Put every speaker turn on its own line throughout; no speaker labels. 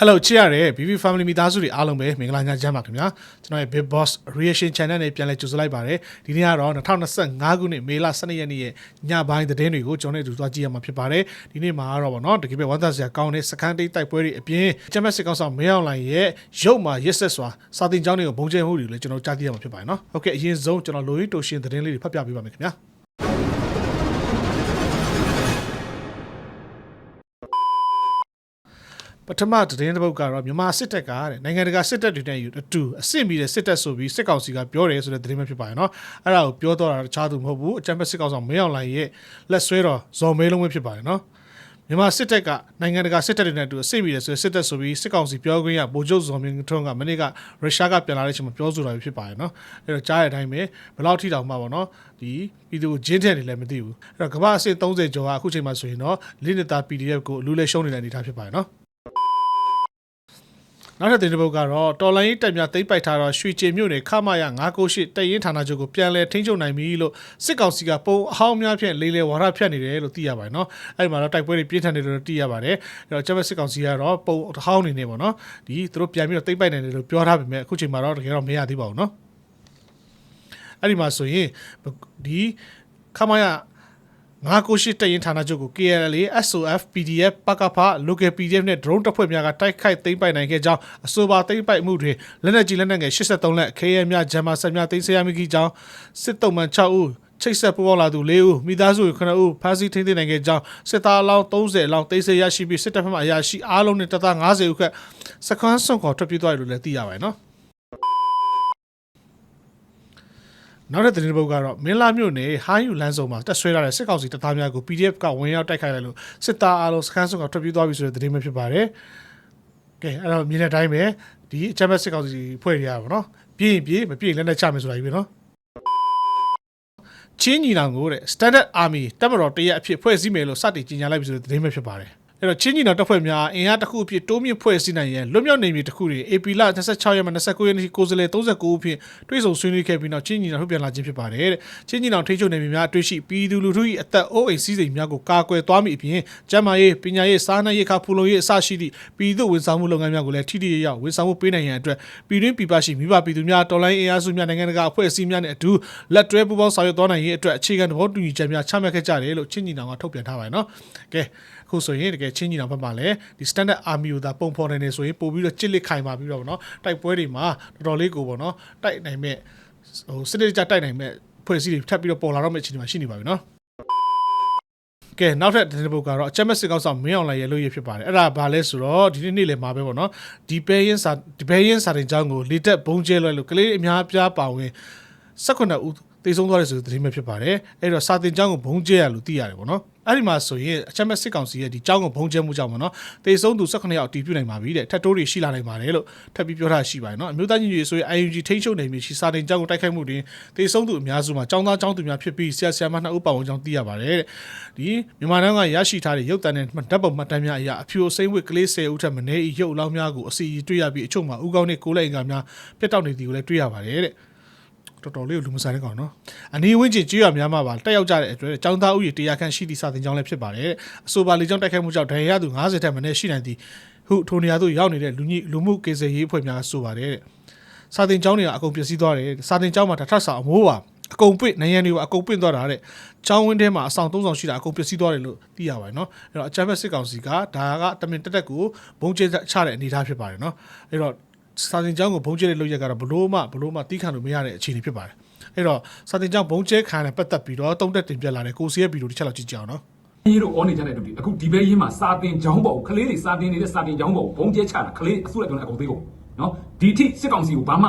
Hello ချစ်ရတဲ့ BB Family မိသားစုတွေအားလုံးပဲမင်္ဂလာညချမ်းပါခင်ဗျာကျွန်တော်ရဲ့ Big Boss Reaction Channel နဲ့ပြန်လည်ကြိုဆိုလိုက်ပါတယ်ဒီနေ့ကတော့2025ခုနှစ်မေလ12ရက်နေ့ရဲ့ညပိုင်းသတင်းတွေကိုကျွန်တော်တို့သွားကြည့်ရမှာဖြစ်ပါတယ်ဒီနေ့မှာတော့ဗောနော်တကယ်ပဲဝမ်းသာစရာကောင်းတဲ့စကန်တိတ်တိုက်ပွဲတွေအပြင်ကျမစစ်ကောင်ဆောင်မင်းအောင်လိုင်ရဲ့ရုပ်မှာရက်ဆက်စွာစာတင်ကြောင်းတွေကိုဘုံကျဲမှုတွေလည်းကျွန်တော်ကြားသိရမှာဖြစ်ပါတယ်နော်ဟုတ်ကဲ့အရင်ဆုံးကျွန်တော်လိုရင်းတိုရှင်သတင်းလေးတွေဖတ်ပြပေးပါမယ်ခင်ဗျာ ပထမသတင်းတစ်ပုဒ်ကတော့မြန်မာစစ်တပ်ကတဲ့နိုင်ငံတကာစစ်တပ်တွေနဲ့ယူအတူအဆင့်မီတဲ့စစ်တပ်ဆိုပြီးစစ်ကောင်စီကပြောတယ်ဆိုတဲ့သတင်းပဲဖြစ်ပါတယ်နော်အဲ့ဒါကိုပြောတော့တာတခြားသူမဟုတ်ဘူးအကြံဖက်စစ်ကောင်ဆောင်မင်းအောင်လှိုင်ရဲ့လက်ဆွဲတော်ဇော်မဲလုံးပဲဖြစ်ပါတယ်နော်မြန်မာစစ်တပ်ကနိုင်ငံတကာစစ်တပ်တွေနဲ့အတူအဆင့်မီတဲ့ဆိုတဲ့စစ်တပ်ဆိုပြီးစစ်ကောင်စီပြောခွင့်ရဗိုလ်ချုပ်ဇော်မင်းထွန်းကမနေ့ကရုရှားကပြန်လာတဲ့အချိန်မှာပြောဆိုတာပဲဖြစ်ပါတယ်နော်အဲ့တော့ကြားရတဲ့အတိုင်းပဲဘယ်လောက်ထိတောင်မှပေါ့နော်ဒီပြည်သူကိုဂျင်းထက်နေလည်းမသိဘူးအဲ့တော့ကမ္ဘာအဆင့်30ကျော်ကအခုချိန်မှာဆိုရင်တော့လိနတာ PDF ကိုအလူလဲရှုံးနေတဲ့အနေအထားဖြစ်ပါတယ်နော် နောက်ထပ်တင်တဲ့ဘုတ်ကတော့တော်လိုင်းရေးတက်များသိမ့်ပိုက်ထားတော့ရွှေချေမြို့နယ်ခမရ998တရင်ဌာနချုပ်ကိုပြန်လည်ထိန်းချုပ်နိုင်ပြီလို့စစ်ကောင်စီကပုံအဟောင်းများဖြင့်လေးလေဝါဒဖြတ်နေတယ်လို့သိရပါတယ်နော်အဲ့ဒီမှာတော့တိုက်ပွဲတွေပြင်းထန်နေတယ်လို့သိရပါတယ်အဲ့တော့ကျမစစ်ကောင်စီကတော့ပုံအဟောင်းနေနေပေါ့နော်ဒီသူတို့ပြန်ပြီးတော့သိမ့်ပိုက်နိုင်တယ်လို့ပြောထားပေမဲ့အခုချိန်မှာတော့တကယ်တော့မရသေးပါဘူးနော်အဲ့ဒီမှာဆိုရင်ဒီခမရ ငါကိုရှိတရင်ဌာနချုပ်ကို KLA SOF PDF ပကဖ local PDF နဲ့ drone တပ်ဖွဲ့များကတိုက်ခိုက်သိမ်းပိုက်နိုင်ခဲ့ကြောင်းအဆိုပါသိမ်းပိုက်မှုတွေလက်နက်ကြီးလက်နက်ငယ်83လက်ခဲယမ်းများဂျမ်မာဆက်များသိမ်းဆည်းရမိကြောင်းစစ်တုံးမှန်6ဦးချိတ်ဆက်ပူပေါင်းလာသူ၄ဦးမိသားစု9ဦးဖမ်းဆီးထိန်းသိမ်းနိုင်ခဲ့ကြောင်းစစ်သားအလောင်း30အလောင်းသိမ်းဆည်းရရှိပြီးစစ်တပ်ဖက်မှအရာရှိအားလုံးနဲ့တပ်သား90ဦးခန့်စကွမ်းဆွန်ခေါ်ထွက်ပြေးသွားတယ်လို့လည်းသိရပါတယ်နော် နောက်တဲ့သတင်းတစ်ပုဒ်ကတော့မင်းလာမြို့နယ်ဟိုင်းယူလန်းစုံမှာတက်ဆွဲလာတဲ့စစ်ကောင်စီတပ်သားများကို PDF ကဝင်ရောက်တိုက်ခိုက်လိုက်လို့စစ်သားအားလုံးစခန်းစုံကထွက်ပြေးသွားပြီဆိုတဲ့သတင်းပဲဖြစ်ပါတယ်။ကဲအဲ့တော့မြင်တဲ့အတိုင်းပဲဒီအချမ်းဘက်စစ်ကောင်စီဖွဲ့ရပါတော့။ပြေးရင်ပြေးမပြေးရင်လက်နဲ့ချမယ်ဆိုတာကြီးပဲနော်။ချင်းညီနောင်ကိုတဲ့ Standard Army တပ်မတော်တရက်အဖြစ်ဖွဲ့စည်းမယ်လို့စတင်ကြေညာလိုက်ပြီဆိုတဲ့သတင်းပဲဖြစ်ပါတယ်။ အဲ့တော့ချင်းညီနောင်တပ်ဖွဲ့များအင်အားတစ်ခုအဖြစ်တိုးမြင့်ဖွဲ့စည်းနိုင်ရန်လွတ်မြောက်နေမည်တစ်ခုတွေ AP လ26ရက်မှ29ရက်နေ့ကိုယ်စားလှယ်39ဦးဖြင့်တွဲဆုံဆွေးနွေးခဲ့ပြီးနောက်ချင်းညီနောင်ထုတ်ပြန်လာခြင်းဖြစ်ပါတယ်တဲ့ချင်းညီနောင်ထိန်းချုပ်နေမည်များအတွေ့ရှိပြည်သူလူထု၏အသက်အိုးအိမ်စည်းစိမ်များကိုကာကွယ်သွားမည်အပြင်ကျန်းမာရေးပညာရေးစားနပ်ရေးခါဖူလုံရေးအစရှိသည့်ပြည်သူဝန်ဆောင်မှုလုပ်ငန်းများကိုလည်းထိထိရောက်ဝန်ဆောင်မှုပေးနိုင်ရန်အတွက်ပြည်တွင်းပြည်ပရှိမိဘပြည်သူများတော်လိုင်းအင်အားစုများနိုင်ငံတကာအဖွဲ့အစည်းများနဲ့အတူလက်တွဲပူးပေါင်းဆောင်ရွက်သွားနိုင်ရေးအတွက်အခြေခံသဘောတူညီချက်များချမှတ်ခဲ့ကြတယ်လို့ချင်းညီနောင်ကထုတ်ပြန်ထားပါတယ်နော်ကဲ အခုဆိုရင်တကယ်ချင်းညီနောင်ဘက်မှာလည်းဒီ standard army ကိုသာပုံဖော်နေနေဆိုရင်ပို့ပြီးတော့ကြစ်လက်ခိုင်ပါပြီးတော့ဗောနော်တိုက်ပွဲတွေမှာတော်တော်လေးကိုဗောနော်တိုက်နိုင်မဲ့ဟိုစစ်တပ်ကြတိုက်နိုင်မဲ့ဖွဲ့စည်းတွေထပ်ပြီးတော့ပေါ်လာတော့မယ့်အခြေအနေမှာရှိနေပါပြီနော်ကဲနောက်ထပ်သတင်းပုတ်ကတော့အချက်မဲ့စစ်ကောက်ဆောင်မင်းအောင်လိုက်ရဲ့လို့ရဖြစ်ပါတယ်အဲ့ဒါဘာလဲဆိုတော့ဒီနေ့နေ့လည်းမှာပဲပေါ့နော်ဒီဘဲရင်စာဒီဘဲရင်စာတင်ကြောင်းကိုလေတက်ဘုံကျဲလွှဲလို့ကလေးအများအပြားပါဝင်18ဦး တေဆုံးသွားတယ်ဆိုတဲ့သတင်းပဲဖြစ်ပါတယ်အဲ့တော့စာတင်ကြောင်းကိုဘုံကျဲရလို့သိရတယ်ပေါ့နော်အဲ့ဒီမှာဆိုရင်အချက်မဲ့စစ်ကောင်စီရဲ့ဒီကြောင်းကိုဘုံကျဲမှုကြောင့်ပေါ့နော်တေဆုံးသူ18ယောက်အတည်ပြုနိုင်ပါပြီတဲ့ထပ်တိုးတွေရှိလာနိုင်ပါတယ်လို့ထပ်ပြီးပြောထားရှိပါတယ်နော်အမျိုးသားညီညွတ်ရေးဆိုရင် IUG ထိန်းချုပ်နေပြီရှိစာတင်ကြောင်းကိုတိုက်ခိုက်မှုတွင်တေဆုံးသူအများစုမှာចောင်းသားចောင်းသူများဖြစ်ပြီးဆရာဆရာမနှစ်ဦးပါဝင်ကြောင်းသိရပါတယ်တဲ့ဒီမြန်မာနိုင်ငံကရရှိထားတဲ့ရုပ်တံနဲ့ဓာတ်ပုံမှတ်တမ်းများအရာအဖြူအစိမ့်ဝစ်ကလေး10ဦးထက်မနည်းဤရုပ်အလောင်းများကိုအစီအတွေ့ရပြီးအချို့မှာဥကောင်းနဲ့ကိုးလိုက်အင်္ဂါများပြတ်တောက်နေသည်ကိုလည်းတွေ့ရပါတယ်တဲ့ တော်တော်လေးကိုလူမဆန်တဲ့ကောင်နော်အနီးဝင်းကျင်ကျွော်များမှာပါတက်ရောက်ကြတဲ့အတွက်ចောင်းသားဥယျာဉ်တရားခန့်ရှိသည့်စာသင်ကျောင်းလည်းဖြစ်ပါတယ်အဆိုပါလေကျောင်းတိုက်ခိုက်မှုကြောင့်ဒဏ်ရာရသူ90ထက်မနည်းရှိနိုင်သည့်ဟုထိုနေရာသို့ရောက်နေတဲ့လူညလူမှုကေဇယ်ရေးအဖွဲ့များကဆိုပါတယ်စာသင်ကျောင်းတွေကအကုန်ပျက်စီးသွားတယ်စာသင်ကျောင်းမှာတထဆာအမိုးပါအကုန်ပိတ်နိုင်ရန်တွေကအကုန်ပင့်သွားတာတဲ့ကျောင်းဝင်းထဲမှာအဆောင်၃ဆောင်ရှိတာအကုန်ပျက်စီးသွားတယ်လို့သိရပါတယ်နော်အဲ့တော့အချမ်းဘက်စစ်ကောင်စီကဒါကတမင်တက်တက်ကိုဘုံကျဲချတဲ့အနေအထားဖြစ်ပါတယ်နော်အဲ့တော့ စာတင်ကျောင်းကိုဘုံကျဲတဲ့လုပ်ရက်ကတော့ဘလို့မှဘလို့မှတီးခံလို့မရတဲ့အခြေအနေဖြစ်ပါတယ်အဲ့တော့စာတင်ကျောင်းဘုံကျဲခံတဲ့ပတ်သက်ပြီးတော့တုံးတက်တင်ပြလာတဲ့ကိုစီရဲ့ဗီဒီယိုတစ်ချက်လောက်ကြည့်ကြအောင်နော်
ကြီးတို့အော်နေကြတဲ့တူဒီအခုဒီဘဲရင်းမှာစာတင်ကြောင်းပေါ့ကလေးတွေစာတင်နေတဲ့စာတင်ကြောင်းပေါ့ဘုံကျဲချတာကလေးအစုလိုက်ပြောနေအကုန်သေးကုန်နော်ဒီထိစစ်ကောင်စီကိုဘာမှ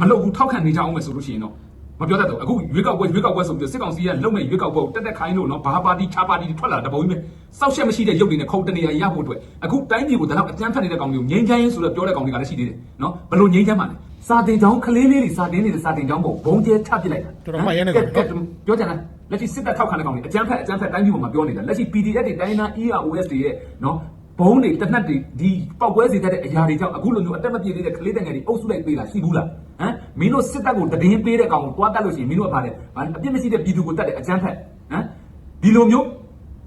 မလုပ်ဘူးထောက်ခံနေကြအောင်မယ်ဆိုလို့ရှိရင်တော့ မပြောတတ်တော့အခုရွေးကောက်ပွဲရွေးကောက်ပွဲဆိုပြီးစစ်ကောင်စီကလုံမဲ့ရွေးကောက်ပွဲတက်တက်ခိုင်းလို့နော်ဘာပါတီချာပါတီထွက်လာတဲ့ပုံကြီးပဲစောက်ရှက်မရှိတဲ့ရုပ်တွေနဲ့ခုံတနေရရဖို့အတွက်အခုတိုင်းပြည်ကိုဒါတော့အကြမ်းဖက်နေတဲ့ကောင်မျိုးငြိမ်းချမ်းရေးဆိုတော့ပြောတဲ့ကောင်တွေကလည်းရှိသေးတယ်နော်ဘလို့ငြိမ်းချမ်းပါလဲစာတင်ကြောင်းကလေးလေးတွေစာတင်နေတဲ့စာတင်ကြောင်းပေါ့ဘုံကျဲထပ်ပစ်လိုက်တာ
တော်တော်မှရဲနေကောင်နော်
ပြောကြတယ်လက်ရှိစစ်တပ်ထောက်ခံတဲ့ကောင်တွေအကြမ်းဖက်အကြမ်းဖက်တိုင်းပြည်ပေါ်မှာပြောနေတာလက်ရှိ PDF တွေတိုင်းနာ EROS တွေရဲ့နော် ဘုံတွေတနက်တွေဒီပောက်ကွဲစေတဲ့အရာတွေကြောင့်အခုလိုမျိုးအတက်မပြေသေးတဲ့ကလေးတငယ်တွေအုပ်စုလိုက်ပေးလာရှိဘူးလားဟမ်မင်းတို့စစ်တပ်ကိုတည်င်းပေးတဲ့ကောင်ကိုတွားတက်လို့ရှိရင်မင်းတို့ကပါတယ်ဘာအပြစ်မရှိတဲ့ပြည်သူကိုတက်တဲ့အကြမ်းဖက်ဟမ်ဒီလိုမျိုး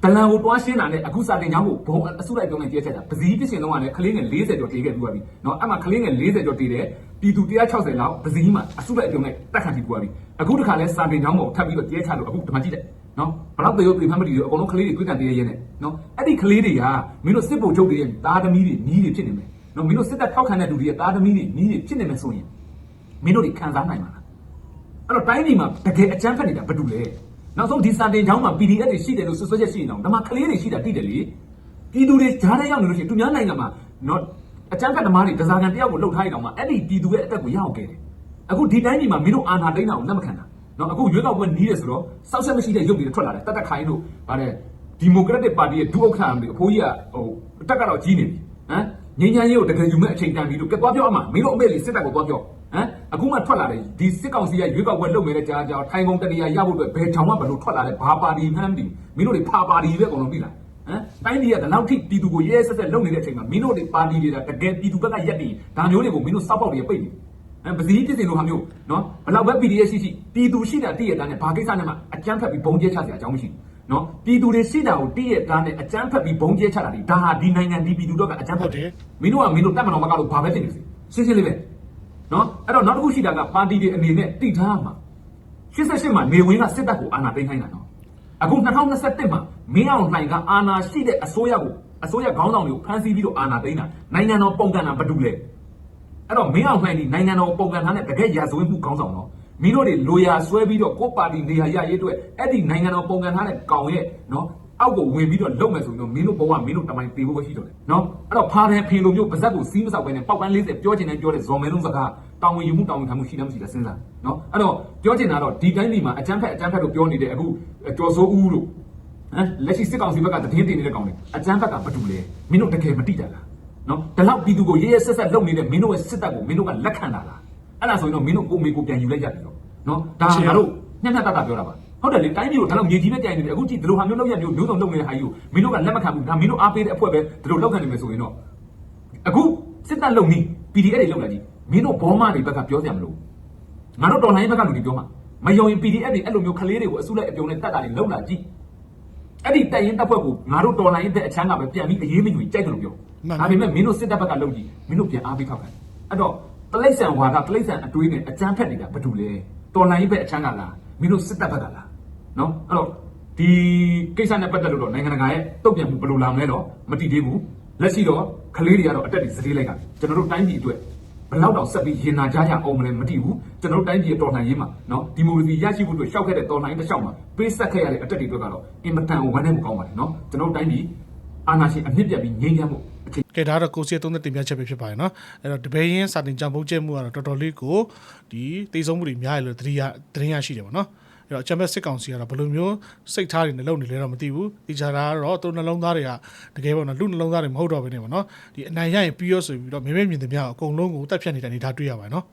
ဒလန်ကိုတွားရှင်းတာနဲ့အခုစာတင်ကြောင်းကိုဘုံအစုလိုက်ပြောင်းနေကြည့်ချက်တာပစည်းပြစ်ရှင်တော့ကလည်းကလေးငယ်40ကျော်တေးခဲ့ပြီးပါပြီနော်အဲ့မှာကလေးငယ်40ကျော်တေးတယ်ပြည်သူ160လောက်ပစည်းမှာအစုလိုက်ပြောင်းနေတက်ခံပြီးပြီးပါပြီအခုတခါလဲစာတင်ကြောင်းကိုထပ်ပြီးတော့တဲချလို့အခုဒီမှာကြည့်တယ် နော်ဘလောက်တေရုပ်ပြေဖမ်းမတည်ရောအကုန်လုံးကလေးတွေတွေ့ကန်တေးရဲနဲ့နော်အဲ့ဒီကလေးတွေကမင်းတို့စစ်ဗိုလ်ချုပ်တွေရဲ့သားသမီးတွေညီးတွေဖြစ်နေမယ်နော်မင်းတို့စစ်တပ်ထောက်ခံတဲ့လူတွေရဲ့သားသမီးတွေညီးတွေဖြစ်နေမယ်ဆိုရင်မင်းတို့တွေခံစားနိုင်မှာလားအဲ့တော့တိုင်းပြည်မှာတကယ်အကြမ်းဖက်နေတာဘာတူလဲနောက်ဆုံးဒီစံတင်ချောင်းမှာ PDF တွေရှိတယ်လို့ဆွဆွချက်ရှိနေအောင်ဒါမှကလေးတွေရှိတာတိတယ်လေပြည်သူတွေဂျားထဲရောက်နေလို့ရှိရင်သူများနိုင်ငံမှာနော်အကြမ်းဖက်သမားတွေဒဇာကန်တယောက်ကိုလှုပ်ထားရအောင်မှာအဲ့ဒီပြည်သူရဲ့အသက်ကိုရအောင်ခဲ့တယ်အခုဒီတိုင်းပြည်မှာမင်းတို့အာဏာသိမ်းတာကိုလက်မခံတာ နော်အခုရွေးကောက်ပွဲနီးတယ်ဆိုတော့စောက်ဆက်မရှိတဲ့ရုပ်တွေထွက်လာတယ်တတ်တက်ခိုင်းတို့ဗါတဲ့ဒီမိုကရက်တစ်ပါတီရဲ့ဒုဥက္ကဋ္ဌအဖိုးကြီးကဟိုတက်ကတော့ကြီးနေပြီဟမ်ငင်းချမ်းရေးကိုတကယ်ယူမဲ့အချိန်တန်ပြီလို့ကဲသွားပြောအမှမင်းတို့အမေလေးစစ်တပ်ကိုသွားပြောဟမ်အခုမှထွက်လာတယ်ဒီစစ်ကောင်စီကရွေးကောက်ပွဲလုပ်နေတဲ့ကြားကြောင်ထိုင်ကုန်တနေရာရဖို့အတွက်ဘယ်ချောင်မှဘယ်လိုထွက်လာလဲဘာပါတီမှန်းမသိဘူးမင်းတို့တွေဖာပါတီပဲအကုန်လုံးသိလားဟမ်တိုင်းပြည်ကဒီလောက်ထိပြည်သူကိုရဲရဲဆက်ဆက်လုပ်နေတဲ့အချိန်မှာမင်းတို့တွေပါတီတွေကတကယ်ပြည်သူဘက်ကရက်တည်ဒါမျိုးတွေကိုမင်းတို့စောက်ပေါက်တွေပိတ်နေဟ မ်ပစည်းဖြစ်စင်လိုဟာမျိုးနော်ဘလောက်ပဲ PDF ရှိရှိပြည်သူရှိတာတည့်ရတာနဲ့ဘာကိစ္စနဲ့မှအကြမ်းဖက်ပြီးဘုံကျဲချစရာအကြောင်းမရှိဘူးနော်ပြည်သူတွေရှိတာကိုတည့်ရတာနဲ့အကြမ်းဖက်ပြီးဘုံကျဲချတာဒီဒါဟာဒီနိုင်ငံဒီပြည်သူတို့ကအကြမ်းဖက်တယ်မင်းတို့ကမင်းတို့တတ်မတော်မကတော့ဘာပဲဖြစ်နေစေရှင်းရှင်းလေးပဲနော်အဲ့တော့နောက်တစ်ခုရှိတာကပါတီတွေအနေနဲ့တိထားမှာ88မှာနေဝင်ကစစ်တပ်ကိုအာဏာသိမ်းခိုင်းတာနော်အခု2021မှာမင်းအောင်လှိုင်ကအာဏာရှိတဲ့အစိုးရကိုအစိုးရခေါင်းဆောင်တွေကိုဖမ်းဆီးပြီးတော့အာဏာသိမ်းတာနိုင်ငံတော်ပုံကန်တာဘာတူလဲ အဲ့တော့မင်းအောင်လှိုင်ဒီနိုင်ငံတော်ပုံကန်ထားတဲ့တကယ်ရာဇဝတ်မှုခေါင်းဆောင်နော်မင်းတို့တွေလိုရာဆွဲပြီးတော့ကိုယ့်ပါတီနေရာရရေးအတွက်အဲ့ဒီနိုင်ငံတော်ပုံကန်ထားတဲ့ကောင်ရဲ့နော်အောက်ကိုဝင်ပြီးတော့လုံမယ်ဆိုရင်တော့မင်းတို့ဘဝမင်းတို့တမိုင်းပြေဖို့ပဲရှိတော့တယ်နော်အဲ့တော့ဖားတယ်ဖင်လိုမျိုးပါဇက်ကိုစီးမဆောက်ပဲနဲ့ပောက်ပန်း40ပြောချင်တယ်ပြောတယ်ဇော်မဲလုံးစကားတောင်းဝင်ယူမှုတောင်းဝင်ခံမှုရှိတယ်မရှိတယ်စဉ်းစားနော်အဲ့တော့ပြောချင်တာတော့ဒီတိုင်းပြည်မှာအကြမ်းဖက်အကြမ်းဖက်လို့ပြောနေတဲ့အခုကျော်စိုးဦးလို့ဟမ်လက်ရှိစစ်ကောင်စီဘက်ကတည်င်းတင်နေတဲ့ကောင်တွေအကြမ်းဖက်ကဘာတူလဲမင်းတို့တကယ်မတိတာလား နော်ဒီလောက်ပြည်သူကိုရဲရဲဆက်ဆက်လုပ်နေတဲ့မင်းတို့ရဲ့စစ်တပ်ကိုမင်းတို့ကလက်ခံတာလားအဲ့ဒါဆိုရင်တော့မင်းတို့ကိုမေကိုပြန်ယူလိုက်ကြပြီတော့နော်ဒါငါတို့ညံ့ညံ့တတပြောတာပါဟုတ်တယ်လေတိုင်းပြည်ကိုဒါလောက်မြေကြီးပဲကြိုင်နေတယ်အခုကြည့်ဒီလိုဟာမျိုးလောက်ရမျိုးမျိုးစုံလုပ်နေတဲ့ဟာကြီးကိုမင်းတို့ကလက်မခံဘူးဒါမင်းတို့အားပေးတဲ့အဖွဲ့ပဲဒီလိုလောက်ခံနေမယ်ဆိုရင်တော့အခုစစ်တပ်လုံနေ PDF တွေလောက်လာကြည့်မင်းတို့ဘောမတွေဘက်ကပြောစရာမလိုငါတို့တော်လိုင်းဘက်ကလူတွေပြောမှာမယုံရင် PDF တွေအဲ့လိုမျိုးကလေးတွေကိုအစုလိုက်အပြုံနဲ့တတ်တာတွေလောက်လာကြည့်အဲ့ဒီတက်ရင်တပ်ဖွဲ့ကိုငါတို့တော်လိုင်းတဲ့အချမ်းကပဲပြန်ပြီးအေးမယူကြိုက်တယ်လို့ပြော ဒါပေမဲ့မင်းတို့စစ်တပ်ဘက်ကလုံကြည့်မင်းတို့ပြန်အားပေးထောက်ခံအဲ့တော့တလိษံဝါဒတလိษံအတွေးနဲ့အကြမ်းဖက်နေတာဘာတူလဲတော်လိုင်းဘက်အချမ်းကလားမင်းတို့စစ်တပ်ဘက်ကလားနော်အဲ့တော့ဒီကိစ္စနဲ့ပတ်သက်လို့တော့နိုင်ငံတကာရဲ့တုံ့ပြန်မှုဘယ်လိုလာမလဲတော့မတိသေးဘူးလက်ရှိတော့ကလေးတွေကတော့အတက်တွေစတေးလိုက်ကကျွန်တော်တို့တိုင်းပြည်အတွက်ဘယ်လောက်တောင်ဆက်ပြီးရင်နာကြကြအောင်မလဲမတိဘူးကျွန်တော်တို့တိုင်းပြည်ရဲ့တော်လှန်ရေးမှာနော်ဒီမိုကရေစီရရှိဖို့အတွက်ရှောက်ခဲ့တဲ့တော်လှန်ရေးတစ်လျှောက်မှာပေးဆက်ခဲ့ရတဲ့အတက်တွေအတွက်ကတော့အင်မတန်ဝမ်းနည်းမှုကောင်းပါတယ်နော်ကျွန်တော်တို့တိုင်းပြည် အာဏာရှင်အမြင့်ပြတ်ပြီးငြိမ်းချမ်းမှုအခြေ
ကဲဒါကတော့ကိုစီသုံးသက်တင်ပြချက်ပဲဖြစ်ပါတယ်နော်အဲ့တော့တပည့်ရင်းစာတင်ကြံပုံကျဲမှုကတော့တော်တော်လေးကိုဒီတိတ်ဆုံးမှုတွေများရလို့သတိရသတိရရှိတယ်ပေါ့နော်အဲ့တော့ချမ်ပီယံစစ်ကောင်စီကတော့ဘယ်လိုမျိုးစိတ်ထားတွေနဲ့လုပ်နေလဲတော့မသိဘူးဒီချာတာကတော့သူနှလုံးသားတွေကတကယ်ပေါ့နော်လူနှလုံးသားတွေမဟုတ်တော့ဘဲနေပေါ့နော်ဒီအနိုင်ရရင်ပြီးရောဆိုပြီးတော့မြဲမြဲမြင်သမျှအကုန်လုံးကိုတက်ဖြတ်နေတဲ့အနေထားတွေ့ရပါတယ်နော်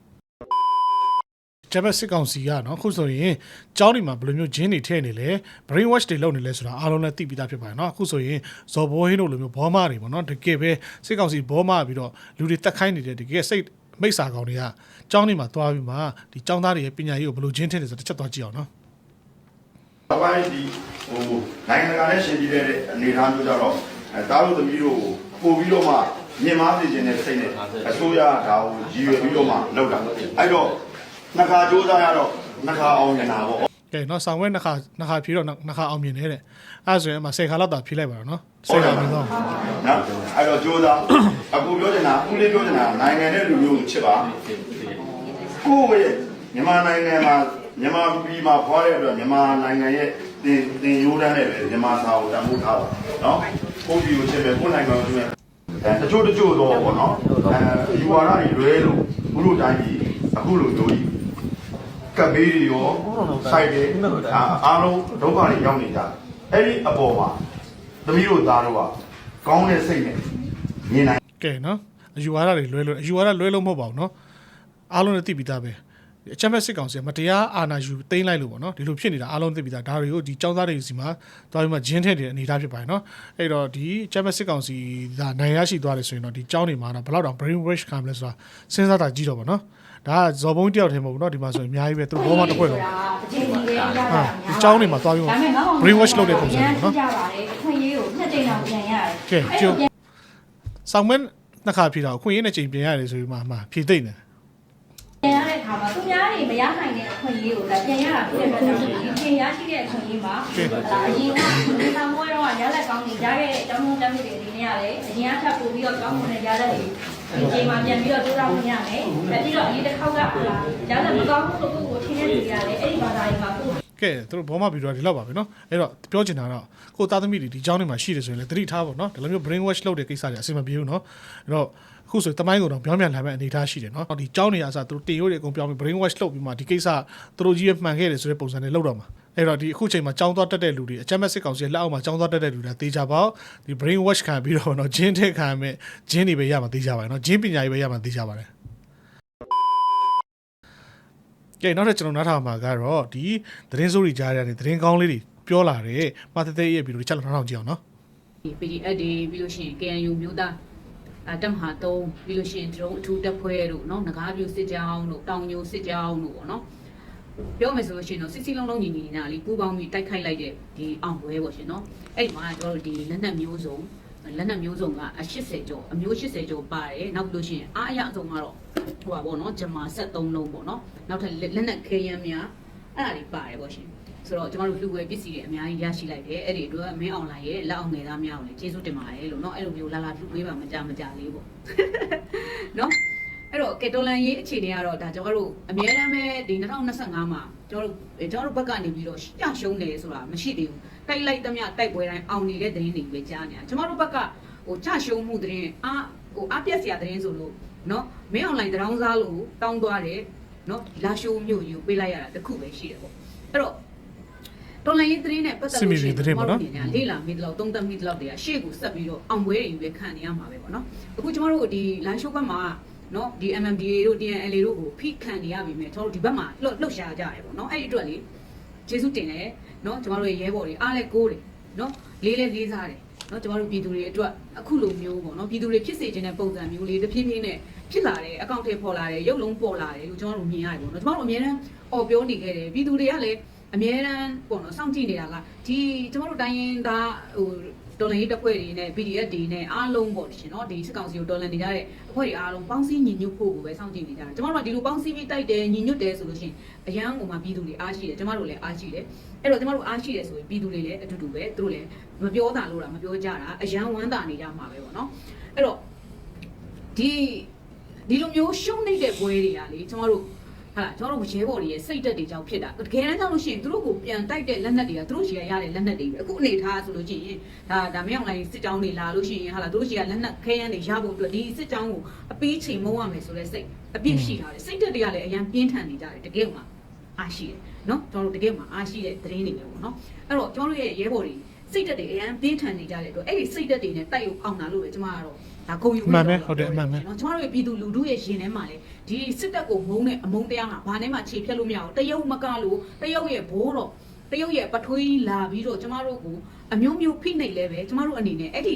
ဂျပန်စစ်ကောင်စီကနော်ခုဆိုရင်ကျောင်းတွေမှာဘယ်လိုမျိုးဂျင်းတွေထည့်နေလဲ brain wash တွေလုပ်နေလဲဆိုတာအားလုံးလည်းသိပြီးသားဖြစ်ပါတယ်နော်အခုဆိုရင်ဇော်ဘိုးဟင်းတို့လိုမျိုးဘောမတွေပေါ့နော်တကယ်ပဲစစ်ကောင်စီဘောမပြီးတော့လူတွေတက်ခိုင်းနေတဲ့တကယ်စိတ်မိစ္ဆာကောင်တွေကကျောင်းတွေမှာသွားပြီးမှဒီကျောင်းသားတွေရဲ့ပညာရေးကိုဘယ်လိုဂျင်းထည့်နေဆိုတစ်ချက်သွားကြည့်အောင်နော်
အပိုင်းဒီဟိုနိုင်ငံတကာနဲ့ရှင်ပြည်တဲ့အနေအထားမျိုးကြတော့အဲတားလို့သမီးတို့ကိုပို့ပြီးတော့မှမြင်မာသိခြင်းနဲ့စိတ်နဲ့အစိုးရဒါကိုရည်ရွယ်ပြီးတော့မှလုပ်တာအဲ့တော့ နှစ်ခါစူးစမ်းရတော့နှစ်ခါအောင်နေတာပေါ့
ကဲနော်ဆောင်ဝဲနှစ်ခါနှစ်ခါဖြေတော့နှစ်ခါအောင်မြင်နေတဲ့အဲ့ဒါဆိုရင်အမှ10ခါလောက်သာဖြေလိုက်ပါတော့နော်10ခါမြင်တော့
နော်အဲ့တော့စူးစမ်းအခုပြောချင်တာဦးလေးပြောချင်တာနိုင်ငံနဲ့လူမျိုးကိုချစ်ပါကိုယ့်ရဲ့မြန်မာနိုင်ငံမှာမြန်မာပြည်မှာဖွားတဲ့အတွက်မြန်မာနိုင်ငံရဲ့တင်တင်ရိုးတန်းနဲ့ပဲမြန်မာစာကိုတန်ဖိုးထားပါနော်ကိုယ့်ပြည်ကိုချစ်ပဲကိုယ့်နိုင်ငံကိုချစ်ပဲအဲတချို့တချို့တော့ပေါ့နော်အဲယူဝါဒတွေလွဲလို့ဘုလိုတိုင်းကြီးအခုလိုမျိုးကြီး ကပ်ဘေးတွေရောစိုက်တွေအားလုံးဒုက္ခတွေရောက်နေကြတယ်အဲ့ဒီအပေါ်မှာသမီးတို့သားတို့ကကောင်းတဲ့စိတ်နဲ့မြင်နိုင်
ကဲနော်အယူဝါဒတွေလွဲလို့အယူဝါဒလွဲလို့မဟုတ်ပါဘူးနော်အားလုံးလည်းသိပြီးသားပဲအချမ်းဘက်စစ်ကောင်စီကမတရားအာဏာယူသိမ်းလိုက်လို့ပေါ့နော်ဒီလိုဖြစ်နေတာအားလုံးသိပြီးသားဒါတွေကိုဒီចောင်းသားတွေစီမှာသွားပြီးမှဂျင်းထည့်တဲ့အနေအထားဖြစ်ပါတယ်နော်အဲ့တော့ဒီချမ်းဘက်စစ်ကောင်စီကနိုင်ရရှိသွားတယ်ဆိုရင်တော့ဒီចောင်းတွေမှာတော့ဘယ်လောက်တောင် brain wash ခံမလဲဆိုတာစဉ်းစားတာကြည့်တော့ပါနော် ဒါကဇော်ဘုံတယောက်တည်းမဟုတ်ဘူးเนาะဒီမှာဆိုရင်အများကြီးပဲသူတို့ဘောမတစ်ခွက်လုံး
အချင်းကြီးတွေရတာ
ဟာဒီကျောင်းတွေမှာသွားပြီး brain wash လုပ်တဲ့ပုံစံတွေပေါ့နော်
ကြပါတယ်ခွင့် ကြိမ်တော့ပြန်ရတယ်
ကဲကျုပ်ဆောင်းမင်းနှစ်ခါဖြေတော့အခွင့်အရေးနဲ့ချိန်ပြင်ရတယ်ဆိုပြီးမှမှဖြေသိမ့်တယ်
ပြန်ရတဲ့အခါမှာသူများတွေမရနိုင်တဲ့အခွင့်အရေးကိုလည်းပြန်ရတာဖြစ်တဲ့အတွက်ကြောင့်ဒီပြန်ရရှိတဲ့အခွင့်အရေးမှာအရင်ကဒီသာမွေးတော့ရလက်ကောင်းနေကြခဲ့တဲ့အကြောင်းမျိုးတက်မှုတွေအနေနဲ့ကလည်းအရင်ကထပ်ပို့ပြီးတော့ကောင်းမွန်တဲ့ရလက်တွေ ဒီချိန်မှာပြန်ပြီးတော့တိုးတော့ဝင်ရမယ်။ပြီးတော့အရင်တစ်ခေါက်ကဟာရလက်မကောင်းဘူးလို့ကိုယ်ထင်နေကြရတယ်အဲ့ဒီဘာသာရေးမှာကို
ကဲသူတို့ဘောမဗီဒီယိုဒီလောက်ပါပဲเนาะအဲ့တော့ပြောချင်တာတော့ကိုသားသမီးတွေဒီကျောင်းထဲမှာရှိတယ်ဆိုရင်လည်းသတိထားပါเนาะဒီလိုမျိုး brain wash လုပ်တဲ့ကိစ္စတွေအဆင်မပြေဘူးเนาะအဲ့တော့အခုဆိုတမိုင်းကတော့ပြောင်းပြန်လာမဲ့အနေအထားရှိတယ်เนาะဒီကျောင်းနေရာဆိုသူတို့တင်ရိုးတွေအကုန်ပြောင်းပြီး brain wash လုပ်ပြီးမှဒီကိစ္စသူတို့ကြီးရမှန်ခဲ့တယ်ဆိုတဲ့ပုံစံနဲ့လုပ်တော့မှာ အဲ့တော့ဒီအခုချိန်မှာကျောင်းသွားတက်တဲ့လူတွေအကြမ်းမဲ့စစ်ကောင်စီလက်အောက်မှာကျောင်းသွားတက်တဲ့လူတွေတေးကြပါဒီ brain wash ခံပြီးတော့เนาะဂျင်းထက်ခံမဲ့ဂျင်းတွေပဲရမှာတေးကြပါတယ်เนาะဂျင်းပညာတွေပဲရမှာတေးကြပါတယ် ကဲနောက်ထပ်ကျွန်တော်နားထောင်မှာကတော့ဒီသတင်းစိုးတွေကြားရတဲ့သတင်းကောင်းလေးတွေပြောလာတယ်မာသသေးရဲ့ဗီဒီယိုတွေချက်လောက်ထောင်ကြည့်အောင်နော်
ဒီ PDF တွေပြီးလို့ရှိရင် KNU မျိုးသားအတက်မဟာ3ပြီးလို့ရှိရင်ဒရုန်းအထူးတပ်ဖွဲ့တို့เนาะငကားပြူစစ်ကြောင်းတို့တောင်ညိုစစ်ကြောင်းတို့ပေါ့နော် ပြောမယ်ဆိုလို့ရှိရင်တော့စစ်စီလုံးလုံးညီညီနာလေးပူပေါင်းပြီးတိုက်ခိုက်လိုက်တဲ့ဒီအောင်ပွဲပေါ့ရှင်เนาะအဲ့ဒီမှာကျွန်တော်တို့ဒီလက်နက်မျိုးစုံလက်နက်မျိုးစုံကအ80ကျော်အမျိုး80ကျော်ပါတယ်နောက်ပြီးလို့ရှိရင်အားအရအဆုံးကတော့ဟိုပါပေါ့နော်ဂျမာ73လုံးပေါ့နော်နောက်ထပ်လက်နက်ခဲယမ်းများအဲ့ဒါတွေပါတယ်ပေါ့ရှင် ဆိုတော့ကျမတို့လူဝယ်ပစ္စည်းတွေအများကြီးရရှိလိုက်တယ်အဲ့ဒီအတွက်မင်းအွန်လိုင်းရဲ့လက်အောင်ငယ်သားများကိုလည်းကျေးဇူးတင်ပါတယ်လို့เนาะအဲ့လိုမျိုးလာလာပြုပေးပါမကြမကြလေးပေါ့ เนาะ အဲ့တော့ကက်တိုလန်ရေးအခြေအနေကတော့ဒါကျွန်တော်တို့အများအားပဲဒီ2025မှာကျွန်တော်တို့ကျွန်တော်တို့ဘက်ကနေပြီးတော့ရှရှုံးတယ်ဆိုတာမရှိသေးဘူးတိုက်လိုက်သမျှတိုက်ပွဲတိုင်းအောင်နေတဲ့သတင်းတွေပဲကြားနေတာကျွန်တော်တို့ဘက်ကဟိုချရှုံးမှုသတင်းအာဟိုအပြက်စရာသတင်းဆိုလို့နော်မင်းအွန်လိုင်းတရောင်းစားလို့တောင်းသွားတယ်နော်လာရှုံးမျိုးယူပေးလိုက်ရတာတခုပဲရှိတယ်ပေါ့အဲ့တော့တော်လိုင်းရေးသတင်းနဲ့ပတ်သက်လို့ရှိရင်ကျွန်တော်တို့လေ့လာမိတလို့သုံးသပ်မိတလို့တွေကရှေ့ကိုဆက်ပြီးတော့အောင်ပွဲတွေပဲခံနေရမှာပဲပေါ့နော်အခုကျွန်တော်တို့ဒီ live show ဘက်မှာ နော်ဒီ MMDA တို့ TNLA တို့ကိုဖိခံနေရပြီမဲ့ကျွန်တော်တို့ဒီဘက်မှာလှုပ်လှုပ်ရှားကြရတယ်ပေါ့နော်အဲ့ဒီအတွက်လေကျေးဇူးတင်တယ်နော်ကျွန်တော်တို့ရဲဘော်တွေအားလဲကိုးတယ်နော်လေးလဲလေးစားတယ်နော်ကျွန်တော်တို့ပြည်သူတွေအတွက်အခုလိုမျိုးပေါ့နော်ပြည်သူတွေဖြစ်စေခြင်းတဲ့ပုံစံမျိုးလေးတစ်ဖြည်းဖြည်းနဲ့ဖြစ်လာတယ်အကောင့်ထဲပေါ်လာတယ်ရုပ်လုံးပေါ်လာတယ်လို့ကျွန်တော်တို့မြင်ရတယ်ပေါ့နော်ကျွန်တော်တို့အများအားအော်ပြောနေခဲ့တယ်ပြည်သူတွေကလည်း အမြဲတမ်းပေါ့နော်စောင့်ကြည့်နေတာကဒီကျမတို့တိုင်းရင်းသားဟိုတော်လန်ရေးတပ်ဖွဲ့တွေနဲ့ PDF တွေနဲ့အားလုံးပေါ့ရှင်နော်ဒီစစ်ကောင်စီကိုတော်လန်နေကြတဲ့အဖွဲ့တွေအားလုံးပေါင်းစည်းညီညွတ်ဖို့ကိုပဲစောင့်ကြည့်နေကြတယ်ကျမတို့ကဒီလိုပေါင်းစည်းပြီးတိုက်တယ်ညီညွတ်တယ်ဆိုလို့ရှိရင်အရန်ကိုမှပြည်သူတွေအားရှိတယ်ကျမတို့လည်းအားရှိတယ်အဲ့တော့ကျမတို့အားရှိတယ်ဆိုရင်ပြည်သူတွေလည်းအတူတူပဲသူတို့လည်းမပြောတာလို့တာမပြောကြတာအရန်ဝမ်းသာနေကြမှာပဲပေါ့နော်အဲ့တော့ဒီဒီလိုမျိုးရှုံးနေတဲ့ပွဲတွေကလေကျမတို့ ဟာကျွန်တော်တို့ရဲဘော်တွေရဲ့စိတ်တက်တွေကြောင့်ဖြစ်တာတကယ်တမ်းကြောင့်လို့ရှိရင်သူတို့ကိုပြန်တိုက်တဲ့လက်နက်တွေကသူတို့ရှိရရတဲ့လက်နက်တွေပဲအခုအနေထားဆိုလို့ရှိရင်ဒါဒါမြောင်လိုင်းစစ်ကြောင်းတွေလာလို့ရှိရင်ဟာလာသူတို့ရှိရလက်နက်ခဲယမ်းတွေရဖို့အတွက်ဒီစစ်ကြောင်းကိုအပေးချိန်မုံရမယ်ဆိုတဲ့စိတ်အပြစ်ရှိတာလေစိတ်တက်တွေကလည်းအရင်ပြင်းထန်နေကြတယ်တကယ်မှအားရှိတယ်နော်ကျွန်တော်တို့တကယ်မှအားရှိတဲ့သတင်းတွေပဲပေါ့နော်အဲ့တော့ကျွန်တော်တို့ရဲ့ရဲဘော်တွေစိတ်တက်တွေအရင်ပြင်းထန်နေကြတဲ့အတွက်အဲ့ဒီစိတ်တက်တွေနဲ့တိုက်ရုပ်အောင်တာလို့ပဲကျွန်မကတော့ ဒါဂုံယူ
မှန်ပဲဟုတ်တယ်အမှန်ပဲ
နော်ကျွန်တော်တို့ရဲ့ပြည်သူလူထုရဲ့ရင်ထဲမှာလေဒီစစ်တပ်ကိုမုန်းတဲ့အမုန်းတရားကဘာနဲ့မှခြေဖြတ်လို့မရဘူးတရုတ်မကလို့တရုတ်ရဲ့ဘိုးတော့တရုတ်ရဲ့ပထွေးလာပြီးတော့ကျွန်တော်တို့ကိုအမျိုးမျိုးဖိနှိပ်လဲပဲကျွန်တော်တို့အနေနဲ့အဲ့ဒီ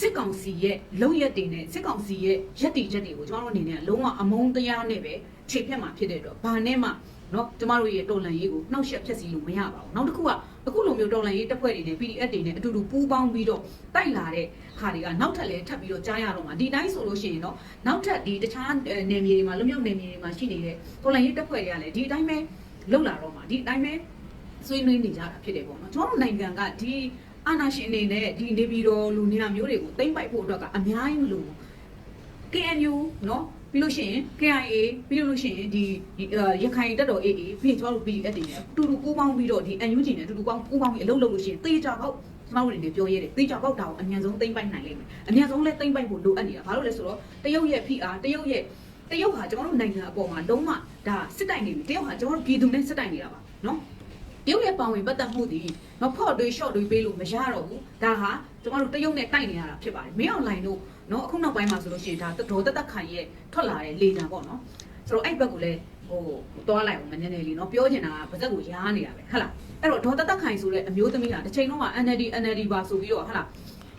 စစ်ကောင်စီရဲ့လုံရက်တွေနဲ့စစ်ကောင်စီရဲ့ရက်တီချက်တွေကိုကျွန်တော်တို့အနေနဲ့လုံးဝအမုန်းတရားနဲ့ပဲခြေဖြတ်မှာဖြစ်တဲ့တော့ဘာနဲ့မှနော်ကျမတို့ရဲ့တော်လန်ရေးကိုနှောက်ယှက်ဖျက်ဆီးလို့မရပါဘူးနောက်တစ်ခုကအခုလိုမျိုးတော်လန်ရေးတပ်ဖွဲ့တွေနဲ့ PDF တွေနဲ့အတူတူပူးပေါင်းပြီးတော့တိုက်လာတဲ့ ခါတွေကနောက်ထပ်လည်းထပ်ပြီးတော့ကြားရတော့မှာဒီတိုင်းဆိုလို့ရှိရင်တော့နောက်ထပ်ဒီတခြားနယ်မြေတွေမှာလွတ်မြောက်နယ်မြေတွေမှာရှိနေတဲ့တော်လန်ရေးတပ်ဖွဲ့တွေကလည်းဒီအတိုင်းပဲလှုပ်လာတော့မှာဒီအတိုင်းပဲဆွေးနွေးနေကြတာဖြစ်တယ်ပေါ့နော်ကျွန်တော်တို့နိုင်ငံကဒီအာဏာရှင်အနေနဲ့ဒီနေပြည်တော်လူနေရာမျိုးတွေကိုတိမ့်ပိုက်ဖို့အတွက်ကအများကြီးမလို့ KNU เนาะပြီးလို့ရှိရင် KIA ပြီးလို့ရှိရင်ဒီရခိုင်တပ်တော် AA ပြီးရင်ကျွန်တော်တို့ PDF တွေနဲ့အတူတူပူးပေါင်းပြီးတော့ဒီ NUG နဲ့အတူတူပေါင်းပူးပေါင်းပြီးအလုပ်လုပ်လို့ရှိရင်တေးကြပေါက် ကျမတို့တွေပြောရဲတယ်သိကြပေါက်တာကိုအမြန်ဆုံးသိမ့်ပိုက်နိုင်လိမ့်မယ်အမြန်ဆုံးလည်းသိမ့်ပိုက်ဖို့လိုအပ်နေတာဘာလို့လဲဆိုတော့တရုတ်ရဲ့ဖိအားတရုတ်ရဲ့တရုတ်ဟာကျွန်တော်တို့နိုင်ငံအပေါ်မှာလုံးဝဒါစစ်တိုက်နေပြီတရုတ်ဟာကျွန်တော်တို့ပြည်သူနဲ့စစ်တိုက်နေတာပါနော်တရုတ်ရဲ့ပါဝင်ပတ်သက်မှုတွေမဖော့တွေရှော့တွေပေးလို့မရတော့ဘူးဒါဟာကျွန်တော်တို့တရုတ်နဲ့တိုက်နေရတာဖြစ်ပါတယ်မင်းအောင်လိုင်တို့နော်အခုနောက်ပိုင်းမှာဆိုလို့ရှိရင်ဒါဒေါ်သက်သက်ခိုင်ရဲ့ထွက်လာတဲ့လေတံပေါ့နော်ဆိုတော့အဲ့ဘက်ကိုလည်း ဟိုသွားလိုက်အောင်နည်းနည်းလေးနော်ပြောချင်တာကပါဇက်ကိုရားနေတာပဲဟုတ်လားအဲ့တော့ဒေါ်တသက်ခိုင်ဆိုတဲ့အမျိုးသမီးဟာတစ်ချိန်လုံးက NLD NLD ပါဆိုပြီးတော့ဟုတ်လား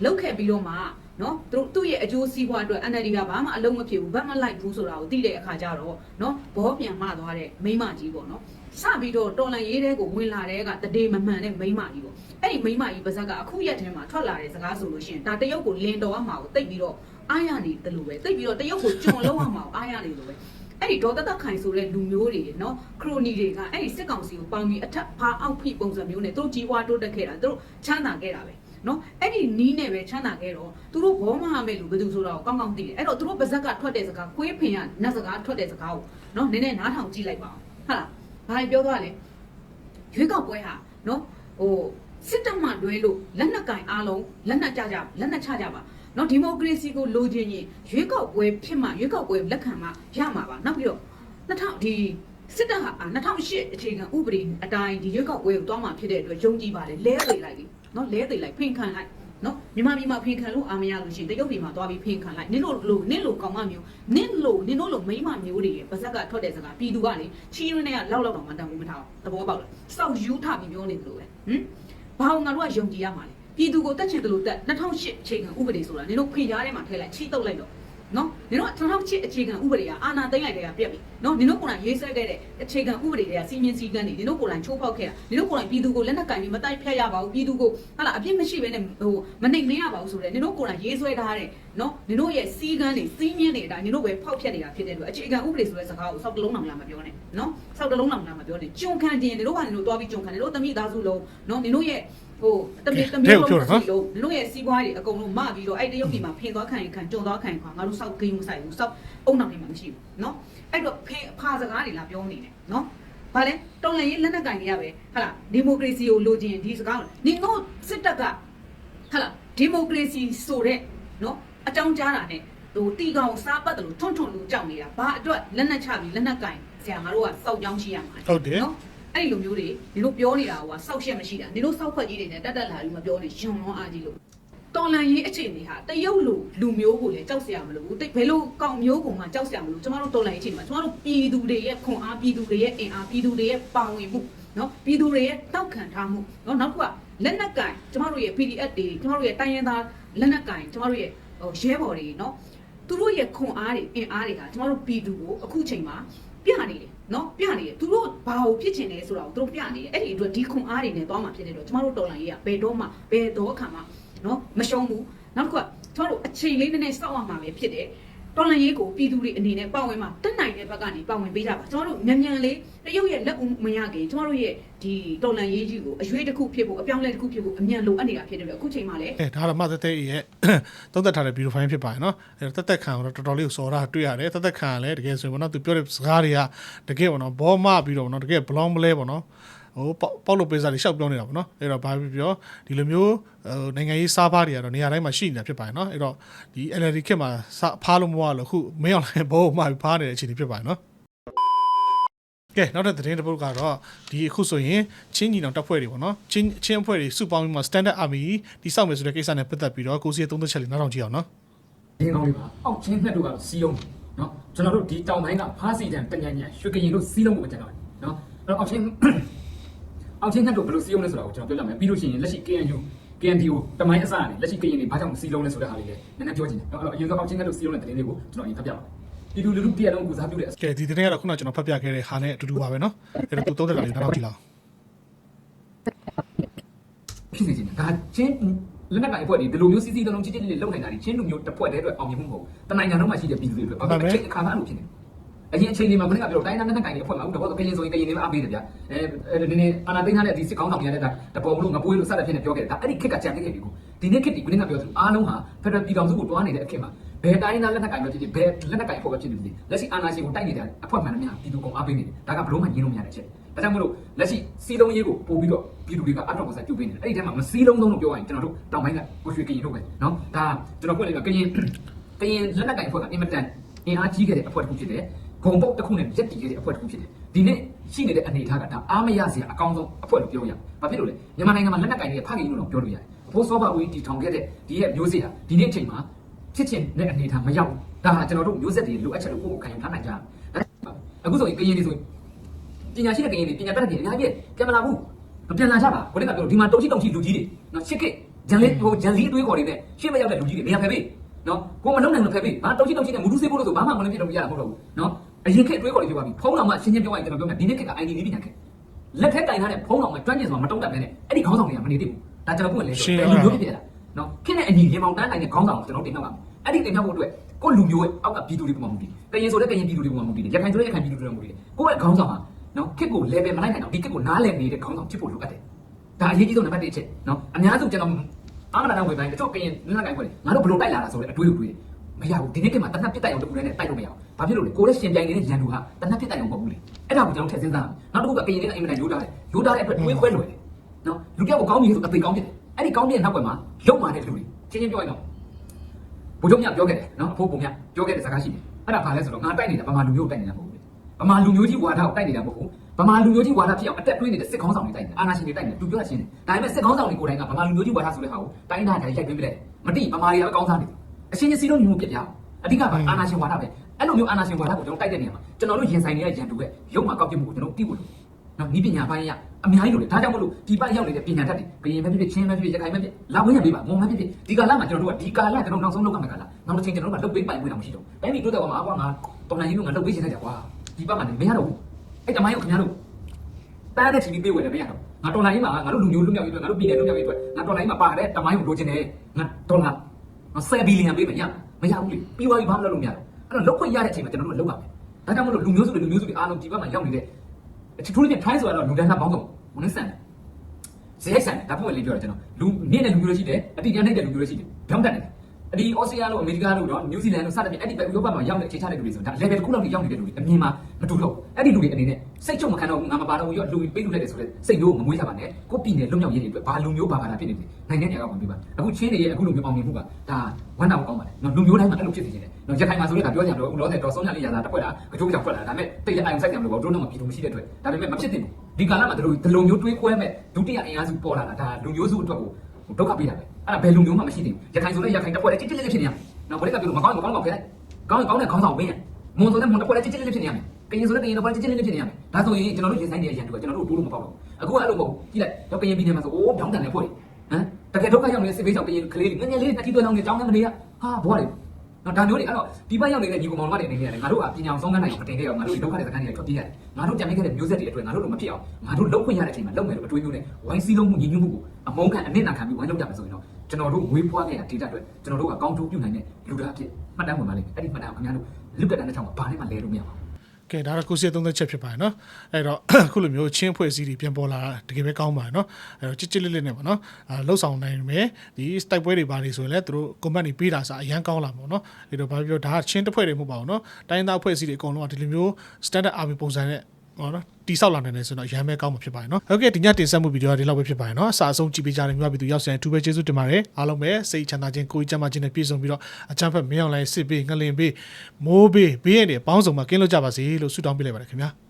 လောက်ခဲ့ပြီးတော့မှနော်သူတို့သူ့ရဲ့အကျိုးစီးပွားအတွက် NLD ကဘာမှအလုံးမဖြစ်ဘူးဘာမှလိုက်ဘူးဆိုတာကိုသိတဲ့အခါကျတော့နော်ဘောပြန်မသွားတဲ့မိမကြီးပေါ့နော်စပြီးတော့တော်လန်ရေးတဲ့ကိုဝင်လာတဲ့ကတတိမမှန်တဲ့မိမကြီးပေါ့အဲ့ဒီမိမကြီးပါဇက်ကအခုရက်ထဲမှာထွက်လာတဲ့စကားဆိုလို့ရှိရင်ဒါတရုတ်ကိုလင်တော်ရမှာကိုတိတ်ပြီးတော့အားရနေတယ်လို့ပဲတိတ်ပြီးတော့တရုတ်ကိုကျွန်လုံးရမှာကိုအားရနေတယ်လို့ပဲ အဲ့ဒီဒေါ်တသက်ခိုင်ဆိုတဲ့လူမျိုးတွေနော်ခရိုနီတွေကအဲ့ဒီစစ်ကောင်စီကိုပေါင်းပြီးအထက်ဖာအောက်ဖိပုံစံမျိုးနဲ့သူတို့ကြီးပွားတိုးတက်ခဲ့တာသူတို့ချမ်းသာခဲ့တာပဲနော်အဲ့ဒီနီးနဲ့ပဲချမ်းသာခဲ့တော့သူတို့ဘောမဟာမဲ့လူဘယ်သူဆိုတော့ကောင်းကောင်းသိတယ်အဲ့တော့သူတို့ပါဇက်ကထွက်တဲ့စကားခွေးဖင်ကနတ်စကားထွက်တဲ့စကားကိုနော်နည်းနည်းနားထောင်ကြည့်လိုက်ပါအောင်ဟုတ်လားဘာပြောသွားလဲရွေးကောက်ပွဲဟာနော်ဟိုစစ်တပ်မှတွဲလို့လက်နက်ကင်အားလုံးလက်နက်ကြကြလက်နက်ချကြပါ နော်ဒီမိုကရေစီကိုလိုချင်ရင်ရွေးကောက်ပွဲဖြစ်မှရွေးကောက်ပွဲလက်ခံမှရမှာပါနောက်ပြီးတော့2000ဒီစစ်တပ်ဟာ2008အခြေခံဥပဒေအတိုင်းဒီရွေးကောက်ပွဲကိုတွားမှဖြစ်တဲ့အတွက်ယုံကြည်ပါလေလဲသိလိုက်လीနော်လဲသိလိုက်ဖင်ခံလိုက်နော်မြန်မာပြည်မှာဖင်ခံလို့အာမရလို့ရှိရင်တရုတ်ပြည်မှာတွားပြီးဖင်ခံလိုက်နင်းတို့လိုနင်းလိုကောင်မမျိုးနင်းလိုနင်းတို့လိုမိန်းမမျိုးတွေရဲ့ပါဇက်ကထွက်တဲ့စကားပြည်သူကလေချီးရင်းနဲ့ကလောက်လောက်တော့မတန်ဘူးမထားဘူးသဘောပေါက်လားစောက်ယူထပြီးပြောနေတယ်လို့ပဲဟင်ဘာအောင်ငါတို့ကယုံကြည်ရမှာလေ ပြည်သူကိုတက်ချင်တယ်လို့တက်2008အခြေခံဥပဒေဆိုတာနင်တို့ခွင့်ကြားထဲမှာထည့်လိုက်ချီးတုပ်လိုက်တော့နော်နင်တို့2008အခြေခံဥပဒေကအာဏာသိမ်းလိုက်တဲ့ကပြက်ပြီနော်နင်တို့ကိုယ်တိုင်ရေးဆွဲခဲ့တဲ့အခြေခံဥပဒေတွေကစီမင်းစည်းကမ်းတွေနင်တို့ကိုယ်တိုင်ချိုးဖောက်ခဲ့တာနင်တို့ကိုယ်တိုင်ပြည်သူကိုလက်နက်ကင်ပြီးမတိုက်ဖျက်ရပါဘူးပြည်သူကိုဟာလာအပြစ်မရှိဘဲနဲ့ဟိုမနှိမ်မရပါဘူးဆိုတော့နင်တို့ကိုယ်တိုင်ရေးဆွဲထားတဲ့နော်နင်တို့ရဲ့စီးကမ်းတွေစီးမြင့်တွေအတိုင်းနင်တို့ပဲဖောက်ဖျက်နေတာဖြစ်တဲ့အတွက်အခြေခံဥပဒေဆိုတဲ့စကားကိုစောက်တလုံးအောင်လာမပြောနဲ့နော်စောက်တလုံးအောင်လာမပြောနဲ့ကြုံခံတင်နင်တို့ကနင်တို့တွားပြီးကြုံခံနင်တို့တမိသားစုလုံးနော်နင်တို့ရဲ့ ဟိုတမီတမီလုံးလုံးလုံးတို့ရဲ့စီးပွားတွေအကုန်လုံးမပြီးတော့အဲ့တရုတ်ပြည်မှာဖင်သွားခံရင်ခံကြုံသွားခံရင်ခံငါတို့စောက်ဂိမ်းမဆိုင်ဘူးစောက်အုံနောက်နေမှာမရှိဘူးเนาะအဲ့တော့ဖင်ဖာစကားတွေလာပြောနေတယ်เนาะဘာလဲတော်လန်ရေးလက်နက်ကင်တွေရပဲဟာလားဒီမိုကရေစီကိုလိုချင်ဒီစကားနင်တို့စစ်တပ်ကဟာလားဒီမိုကရေစီဆိုတဲ့เนาะအကြောင်းကြားတာနဲ့ဟိုတီကောင်စားပတ်တယ်လို့ထွန်းထွန်းလို့ကြောက်နေတာဘာအတွက်လက်နက်ချပြီးလက်နက်ကင်ဆရာငါတို့ကစောက်ကြောင်းရှိရမှာ
ဟုတ်တယ်
เนาะ အဲ့ဒီလိုမျိုးတွေဒီလိုပြောနေတာကစောက်ရှက်မရှိတာဒီလိုစောက်ခွက်ကြီးတွေနဲ့တက်တက်လာပြီးမပြောနေရှင်လွန်အားကြီးလို့တော်လန်ရေးအခြေအနေဟာတရုတ်လူလူမျိုးကိုလည်းကြောက်စရာမလိုဘူးတိတ်ဘယ်လိုကောင်မျိုးကိုမှကြောက်စရာမလိုကျမတို့တော်လန်ရေးအခြေအနေမှာကျမတို့ပြည်သူတွေရဲ့ခွန်အားပြည်သူတွေရဲ့အင်အားပြည်သူတွေရဲ့ပါဝင်မှုနော်ပြည်သူတွေရဲ့တောက်ခံထားမှုနော်နောက်တစ်ခုကလက်နက်ကင်ကျမတို့ရဲ့ PDF တွေကျမတို့ရဲ့တိုင်းရင်းသားလက်နက်ကင်ကျမတို့ရဲ့ဟိုရဲဘော်တွေနော်သူတို့ရဲ့ခွန်အားတွေအင်အားတွေဟာကျမတို့ပြည်သူကိုအခုချိန်မှာပြနေတယ် နော်ပြနေတယ်သူတို့ဘာကိုဖြစ်ချင်လဲဆိုတာကိုသူတို့ပြနေတယ်အဲ့ဒီအတွက်ဒီခွန်အားတွေနဲ့သွားမှဖြစ်နေတော့ကျမတို့တော်လန်ရေးကဘယ်တော့မှဘယ်တော့ခါမှနော်မရှုံးဘူးနောက်တစ်ခုကကျမတို့အချိန်လေးနည်းနည်းစောင့်ရမှာပဲဖြစ်တယ် တော်လန်ရေးကိုပြည်သူတွေအနေနဲ့ပါဝင်မှာတက်နိုင်တဲ့ဘက်ကနေပါဝင်ပေးကြပါကျမတို့မြန်မြန်လေးတရုတ်ရဲ့လက်ဦးမရခင်ကျမတို့ရဲ့ဒီတော်လန်ရေးကြီးကိုအရွေးတစ်ခုဖြစ်ဖို့အပြောင်းလဲတစ်ခုဖြစ်ဖို့အမြန်လိုအပ်နေတာဖြစ်တယ်အခုချိန်မှာလည်း
အဲဒါတော့မသက်သက်ရဲ့သုံးသက်ထားတဲ့ဗီဒီယိုဖိုင်ဖြစ်ပါတယ်နော်အဲတော့သက်သက်ခံတော့တော်တော်လေးကိုစော်တာတွေ့ရတယ်သက်သက်ခံကလည်းတကယ်ဆိုရင်ပေါ့နော်သူပြောတဲ့စကားတွေကတကယ်ပေါ့နော်ဘောမပြီးတော့ပေါ့နော်တကယ်ဘလောင်းမလဲပေါ့နော် ဟိုပေါက်ပေါက်လို့ပေးစားတွေရှောက်ပြောနေတာပေါ့နော်အဲ့တော့ဘာဖြစ်ပြောဒီလိုမျိုးဟိုနိုင်ငံရေးစားဖားတွေကတော့နေရာတိုင်းမှာရှိနေတာဖြစ်ပါတယ်နော်အဲ့တော့ဒီ NLD ခက်မှာစားဖားလို့မရလို့အခုမင်းအောင်လည်းဘောမပြီးဖားနေတဲ့အခြေအနေဖြစ်ပါတယ်နော်ကဲနောက်တဲ့သတင်းတစ်ပုဒ်ကတော့ဒီအခုဆိုရင်ချင်းညီနောင်တပ်ဖွဲ့တွေပေါ့နော်ချင်းချင်းအဖွဲ့တွေစုပေါင်းပြီးမှ standard army တိစောက်မယ်ဆိုတဲ့ကိစ္စနဲ့ပတ်သက်ပြီးတော့ကိုစီရဲ့သုံးသက်ချက်လေးနောက်ထောင်ကြည့်အောင်နော်
ရင်းကောင်းလေးပါအောက်ချင်းနှစ်တို့ကစီးလုံးနော်ကျွန်တော်တို့ဒီတောင်ပိုင်းကဖားစီတန်တညံ့ညံ့ရွှေကရင်တို့စီးလုံးကိုပဲကျန်တော့နော်အဲ့တော့အောက်ချင်း အောက်ချင်းနှစ်တို့ဘယ်လိုစီးလုံးလဲဆိုတာကိုကျွန်တော်ပြောပြမယ်ပြီးလို့ရှိရင်လက်ရှိ KNU KNDO တမိုင်းအစကနေလက်ရှိကရင်တွေဘာကြောင့်စီးလုံးလဲဆိုတဲ့ဟာလေးလည်းနည်းနည်းပြောချင်တယ်အဲ့တော့အရင်ဆုံးအောက်ချင်းနှစ်တို့စီးလုံးတဲ့သတင်းလေးကိုကျွန်တော်အရင်ဖတ်ပြပါပြည်သူလူထုတရက်လုံးကိုစားပြုတဲ့
ကဲဒီသတင်းကတော့ခုနကကျွန်တော်ဖတ်ပြခဲ့တဲ့ဟာနဲ့အတူတူပါပဲနော်အဲ့တော့သူသုံးသက်တာလေးနောက်ထောင်ကြည့်လောက်
ဖြစ်နေခြင်းဒါချင်းလက်နက်ကင်အဖွဲ့တွေဒီလိုမျိုးစီးစီးလုံးလုံးချစ်ချစ်လေးလေးလုံနိုင်တာဒီချင်းလူမျိုးတစ်ဖွဲ့တည်းအတွက်အောင်မြင်မှုမဟုတ်ဘူးတနိုင်ငံလုံးမှာရှိတဲ့ပြည်သူတွေအတွက်ဘာလို့အချိန်အခါမှအဲ့လိုဖြစ်နေ အရင်အချိန်လေးမှာခုနကပြောတိုင်းတိုင်းနဲ့တိုင်းနဲ့ဖွဲ့မှာအခုတော့ကရင်ဆိုရင်ကရင်နေမှာအပေးတယ်ဗျာအဲဒီနေ့အာနာသိန်းထားတဲ့ဒီစစ်ကောင်းဆောင်ပြန်တဲ့ကတပေါ်လို့ငပွေးလို့စတဲ့ဖြစ်နေပြောခဲ့တာအဲ့ဒီခက်ကကြံခဲ့ခဲ့ပြီကိုဒီနေ့ခက်ဒီခုနကပြောသလိုအားလုံးဟာဖက်ဒရယ်ပြည်တော်စုကိုတွားနေတဲ့အဖြစ်မှာဘယ်တိုင်းသားလက်နက်ကင်ပဲဖြစ်ဖြစ်ဘယ်လက်နက်ကင်အဖွဲ့ပဲဖြစ်ဖြစ်လက်ရှိအာနာရှင်ကိုတိုက်နေတာအဖွဲ့မှန်တယ်များပြည်သူကောင်အားပေးနေတယ်ဒါကဘလို့မှညင်းလို့မရတဲ့အချက်ဒါကြောင့်မလို့လက်ရှိစီးလုံးရေးကိုပို့ပြီးတော့ပြည်သူတွေကအထောက်အကူဆက်ပြုပေးနေတယ်အဲ့ဒီထဲမှာမစီးလုံးဆုံးလို့ပြောရရင်ကျွန်တော်တို့တောင်ပိုင်းကကိုရွှေကရင်တို့ပဲနော်ဒါကျွန်တော်ဖွင့်လိုက်ပါကရင်ကရင်လက်နက်ကင်အဖွဲ့ကအင်မတန်အင်အားကြီးခဲ့တဲ့အဖွဲ့တစ်ခုဖြစ်တယ် ဂုံပုတ်တစ်ခုနဲ့ရက်တည်ခဲ့တဲ့အဖွဲ့တစ်ခုဖြစ်တယ်ဒီနေ့ရှိနေတဲ့အနေအထားကဒါအားမရစရာအကောင်းဆုံးအဖွဲ့လို့ပြောရဘာဖြစ်လို့လဲမြန်မာနိုင်ငံမှာလက်နက်ကင်တွေဖခင်လို့တော့ပြောလို့ရတယ်အဖိုးစောဘဦးတီထောင်ခဲ့တဲ့ဒီရဲ့မျိုးစေ့ဟာဒီနေ့အချိန်မှာဖြစ်ချင်တဲ့အနေအထားမရောက်ဘူးဒါဟာကျွန်တော်တို့မျိုးဆက်တွေလိုအပ်ချက်လို့ကိုယ့်ကိုခံယူထားနိုင်ကြတယ်အခုဆိုရင်ကရင်တွေဆိုရင်ပညာရှိတဲ့ကရင်တွေပညာတတ်တဲ့ကရင်တွေအများကြီးပြန်မလာဘူးမပြန်လာကြပါကိုလည်းကပြောဒီမှာတုံချီတုံချီလူကြီးတွေနော်ရှစ်ကဂျန်လေးဟိုဂျန်လီအတွေးခေါ်တွေနဲ့ရှစ်မရောက်တဲ့လူကြီးတွေနေရာဖယ်ပေးနော်ကိုမလုံးနိုင်လို့ဖယ်ပေးဘာတုံချီတုံချီနဲ့မူတူစေးဖို့လို့ဆိုဘာမှမလုပ်ပြတော့ရတာမဟုတ်တော့ဘူးနော် အရင်ခေတ်အတွေးခေါ်တွေပြောပါပြီဖုန်းတော်မှရှင်းရှင်းပြောရရင်ကျွန်တော်ပြောမယ်ဒီနေ့ခေတ်က ID လေးပြန်ခေတ်လက်ထက်ကင်ထားတဲ့ဖုံးတော်မှာကျွမ်းကျင်စွာမတုံ့တက်ပဲနဲ့အဲ့ဒီခေါင်းဆောင်တွေကမနေသေးဘူးဒါကျွန်တော်พูดလဲဆိုတယ်လူမျိုးဖြစ်ဖြစ်လားနော်ခင်းတဲ့အညီရေမောင်တန်းနိုင်တဲ့ခေါင်းဆောင်ကိုကျွန်တော်တင်ပြပါမယ်အဲ့ဒီတင်ပြဖို့အတွက်ကိုလူမျိုးရဲ့အောက်ကပြည်သူတွေပုံမှန်မှုတည်ကရင်ဆိုတဲ့ကရင်ပြည်သူတွေပုံမှန်မှုတည်ရခိုင်ဆိုတဲ့ရခိုင်ပြည်သူတွေပုံမှန်မှုတည်ကိုယ့်ရဲ့ခေါင်းဆောင်ဟာနော်ခစ်ကို level မလိုက်နိုင်တော့ဒီခစ်ကိုနားလည်နေတဲ့ခေါင်းဆောင်ဖြစ်ဖို့လိုအပ်တယ်ဒါအရေးကြီးဆုံးနံပါတ်1အချက်နော်အများစုကျွန်တော်အာမနာဝေပိုင်းတချို့ကရင်လက်ကင်ခွဲတယ်ငါတို့ဘလို့တိုက်လာတာဆိုတဲ့အတွေးကိုတွေးတယ် မရဘူးဒီနေ့ကမှတနက်ပြစ်တိုက်အောင်တခုတည်းနဲ့တိုက်လို့မရဘူးဘာဖြစ်လို့လဲကိုယ်ရဲ့ရှင်ပြိုင်နေတဲ့ရန်သူဟာတနက်ပြစ်တိုက်အောင်မဟုတ်ဘူးလေအဲ့ဒါကိုကျွန်တော်ထည့်စဉ်းစားမယ်နောက်တစ်ခုကကရင်တွေကအင်မတန်ရိုးသားတယ်ရိုးသားတဲ့အတွက်တွေးခွဲလွယ်တယ်နော်လူပြောက်ကိုကောင်းပြီဆိုအသိကောင်းဖြစ်တယ်အဲ့ဒီကောင်းတဲ့နောက်ွယ်မှာလုံမာတဲ့လူတွေချင်းချင်းပြောရင်တော့ဘုံချုပ်မြပြောခဲ့တယ်နော်အဖိုးပုံမြပြောခဲ့တဲ့စကားရှိတယ်အဲ့ဒါဘာလဲဆိုတော့ငါတိုက်နေတာဗမာလူမျိုးတိုက်နေတာမဟုတ်ဘူးဗမာလူမျိုးကြီးဝါဒကိုတိုက်နေတာမဟုတ်ဘူးဗမာလူမျိုးကြီးဝါဒဖြစ်အောင်အတက်တွေးနေတဲ့စစ်ခေါင်းဆောင်တွေတိုက်နေတာအာနာရှင်တွေတိုက်နေတာသူပြောတာရှင်းတယ်ဒါပေမဲ့စစ်ခေါင်းဆောင်တွေကိုယ်တိုင်ကဗမာလူမျိုးကြီးဝါဒဆိုတဲ့ဟာကိုတိုင်းတာတိုင်းရိုက်ပေးပြတယ်မတိဗမာတွေကပဲကောင်းစားနေတယ် အချင်းချင်းစီးလုံးညီမှုပြပြအောင်အဓိကကအာနာရှင်ဝါဒပဲအဲ့လိုမျိုးအာနာရှင်ဝါဒကိုကျွန်တော်တိုက်တဲ့နေရာမှာကျွန်တော်တို့ရင်ဆိုင်နေတဲ့ရန်သူရဲ့ရုပ်မှာကောက်ပြမှုကိုကျွန်တော်သိဖို့လို့နော်ဤပညာပိုင်းရအများကြီးလို့လေဒါကြောင့်မလို့ဒီပတ်ရောက်နေတဲ့ပညာတတ်တွေကရင်ပဲဖြစ်ဖြစ်ချင်းပဲဖြစ်ဖြစ်ရခိုင်ပဲဖြစ်လာဝင်ရပေးပါငုံပဲဖြစ်ဖြစ်ဒီကာလမှာကျွန်တော်တို့ကဒီကာလကျွန်တော်နောက်ဆုံးလောက်ကမယ်ကာလနောက်တစ်ချိန်ကျွန်တော်တို့ကလုတ်ပေးပိုင်ဝင်အောင်မရှိတော့တိုင်းပြည်တိုးတက်အောင်အကွာငါတော်နိုင်ကြီးတို့ငါလုတ်ပေးချင်တဲ့ကြကွာဒီပတ်မှာလည်းမရတော့ဘူးအဲ့တမိုင်းကိုခင်ဗျားတို့တားတဲ့ချီပြီးပေးဝယ်တယ်မရတော့ငါတော်နိုင်ကြီးမှာငါတို့လူမျိုးလူမျိုးရေးအတွက်ငါတို့ပြည်နယ်လူမျိုးရေးအတွက်ငါတော်နိုင်ကြီးမှာပါတဲ့တမိုင်းကိုလိုချင်တယ်ငါဒေါ်လာ 7ဘီလီယံပေးမယ်ရမရဘူးလေပြီးသွားပြီဘာမှလုပ်လို့မရတော့အဲ့တော့လုတ်ခွင့်ရတဲ့အချိန်မှာကျွန်တော်တို့ကလုတ်ပါမယ်ဒါကြောင့်မလို့လူမျိုးစုတွေလူမျိုးစုတွေအားလုံးဒီဘက်မှာရောက်နေတဲ့အထူးသဖြင့် try ဆိုတော့လူတန်းစားပေါင်းစုံဝင်နေဆန်ဇေးဆန်ဒါပုံလေးပြောတယ်ကျွန်တော်လူမြင့်တဲ့လူမျိုးတွေရှိတယ်အတိကျနေတဲ့လူမျိုးတွေရှိတယ်ပြောင်းတတ်တယ်အ ဒီဩစတြေးလျလို့အမေရိကလို့တော့နယူးဇီလန်လို့စသဖြင့်အဲ့ဒီဘက်ဥရောပမှာရောက်တဲ့အခြေချတဲ့လူတွေဆိုဒါ level တစ်ခုလောက်ထိရောက်နေတဲ့လူတွေအမြင်မှာမတူတော့အဲ့ဒီလူတွေအနေနဲ့စိတ်ချုပ်မခံတော့ဘူးငါမပါတော့ဘူးရောလူပေးလူလိုက်တယ်ဆိုတော့စိတ်မျိုးမမွေးကြပါနဲ့ကိုပြည်နယ်လွတ်မြောက်ရေးတွေအတွက်ဘာလူမျိုးဘာဘာလာဖြစ်နေလဲနိုင်ငံရဲ့အကောင့်ဝင်ပြပါအခုချင်းတွေရဲ့အခုလူမျိုးအောင်မြင်မှုကဒါဝမ်းတောင်ကောင်းပါတယ်နော်လူမျိုးတိုင်းမှာအဲ့လိုဖြစ်နေတယ်နော်ရခိုင်မှာဆိုလို့ကပြောကြတယ်အခုလောဆယ်တော်ဆုံးရလေးရတာတက်ွက်တာအကျိုးကြောင့်ဖွက်လာဒါပေမဲ့တိတ်လက်အိုင်ဆိုင်တယ်မလို့တို့တော့မပြည်သူမရှိတဲ့အတွက်ဒါပေမဲ့မဖြစ်သင့်ဘူးဒီကာလမှာတို့ဒီလိုမျိုးတွေးခွဲမဲ့ဒုတိယအင်အားစုပေါ်လာတာဒါလူမျိုးစုအတွက်ကို ဒုက္ခပေးတာပဲအဲ့ဒါဘယ်လူမျိုးမှမရှိသေးဘူးရခိုင်ဆိုလည်းရခိုင်တက်ွက်လည်းချစ်ချစ်လေးလေးဖြစ်နေရနော်ဘယ်ကပြောလို့မကောင်းမကောင်းတော့ခဲလိုက်ကောင်းကောင်းတဲ့ခေါင်းဆောင်ပေးရမွန်ဆိုလည်းမွန်တက်ွက်လည်းချစ်ချစ်လေးလေးဖြစ်နေရမယ်ကရင်ဆိုလည်းကရင်တော့ချစ်ချစ်လေးလေးဖြစ်နေရမယ်ဒါဆိုရင်ကျွန်တော်တို့ရင်ဆိုင်နေရရန်တူကကျွန်တော်တို့တိုးလို့မပေါက်တော့အခုအဲ့လိုမဟုတ်ကြည့်လိုက်တော့ကရင်ပြည်နယ်မှာဆိုအိုးတောင်းတန်နေဖွဲ့ဟမ်တကယ်ဒုက္ခရောက်နေတဲ့စစ်ဘေးဆောင်ကရင်ကလေးတွေငငယ်လေးနှစ်တီးသွဲလောင်းနေတောင်းနေမနေရဟာဘွားလေ နော်ဒါမျိုးတွေအဲ့တော့ဒီဘက်ရောက်နေတဲ့ညီကောင်မောင်မတွေအနေနဲ့လည်းငါတို့ကပညာအောင်ဆုံးကန်းနိုင်အောင်မတင်ခဲ့အောင်ငါတို့ဒီဒုက္ခတွေစကားတွေထွက်ပြေးရတယ်ငါတို့ကြံမိခဲ့တဲ့မျိုးဆက်တွေအတွက်ငါတို့လိုမဖြစ်အောင်ငါတို့လုံးခွင့်ရတဲ့အချိန်မှာလုံးမယ်လို့အတွေးမျိုးနဲ့ဝိုင်းစည်းလုံးမှုညီညွတ်မှုကိုအမုန်းခံအနစ်နာခံပြီးဝိုင်းလုပ်ကြမယ်ဆိုရင်တော့ကျွန်တော်တို့ဝေးဖွားခဲ့တဲ့ data အတွက်ကျွန်တော်တို့ကအကောင့်ထုတ်ပြုနိုင်တဲ့လူသားအဖြစ်မှတ်တမ်းဝင်ပါလိမ့်မယ်အဲ့ဒီမှတ်တမ်းကိုခင်ဗျားတို့လွတ်ကတန်းတဲ့ချောင်းမှာဘာနဲ့မှလဲလို့မရပါဘူး
ကဲဒါတော့ကိုစီသုံးသက်ချက်ဖြစ်ပါတယ်နော်အဲ့တော့အခုလိုမျိုးချင်းဖွဲ့စည်းတွေပြန်ပေါ်လာတာတကယ်ပဲကောင်းပါတယ်နော်အဲ့တော့ချစ်ချစ်လေးလေးနဲ့ပေါ့နော်အဲလှုပ်ဆောင်နိုင်မယ်ဒီ style ပွဲတွေပါနေဆိုရင်လည်းသူတို့ comment တွေပေးတာစာအရန်ကောင်းလာမှာပေါ့နော်အဲ့တော့ဘာပြောဒါကချင်းတစ်ဖွဲ့တွေမဟုတ်ပါဘူးနော်တိုင်းသားဖွဲ့စည်းတွေအကုန်လုံးကဒီလိုမျိုး standard army ပုံစံနဲ့ ဟောနော်တိဆောက်လာနိုင်တယ်ဆိုတော့ရမ်းပဲကောင်းမှာဖြစ်ပါတယ်နော်ဟုတ်ကဲ့ဒီညတင်ဆက်မှုဗီဒီယိုကဒီလောက်ပဲဖြစ်ပါတယ်နော်အစားအဆုံးကြည့်ပေးကြတဲ့မြို့ပြည်သူရောက်စံအထူးပဲကျေးဇူးတင်ပါတယ်အားလုံးပဲစိတ်ချမ်းသာခြင်းကိုယ်ကြမ်းမာခြင်းနဲ့ပြည့်စုံပြီးတော့အချမ်းဖက်မင်းအောင်လိုင်းစစ်ပေးငလင်ပေးမိုးပေးဘေးရည်တွေအပေါင်းစုံမှာကင်းလို့ကြပါစေလို့ဆုတောင်းပေးလိုက်ပါတယ်ခင်ဗျာ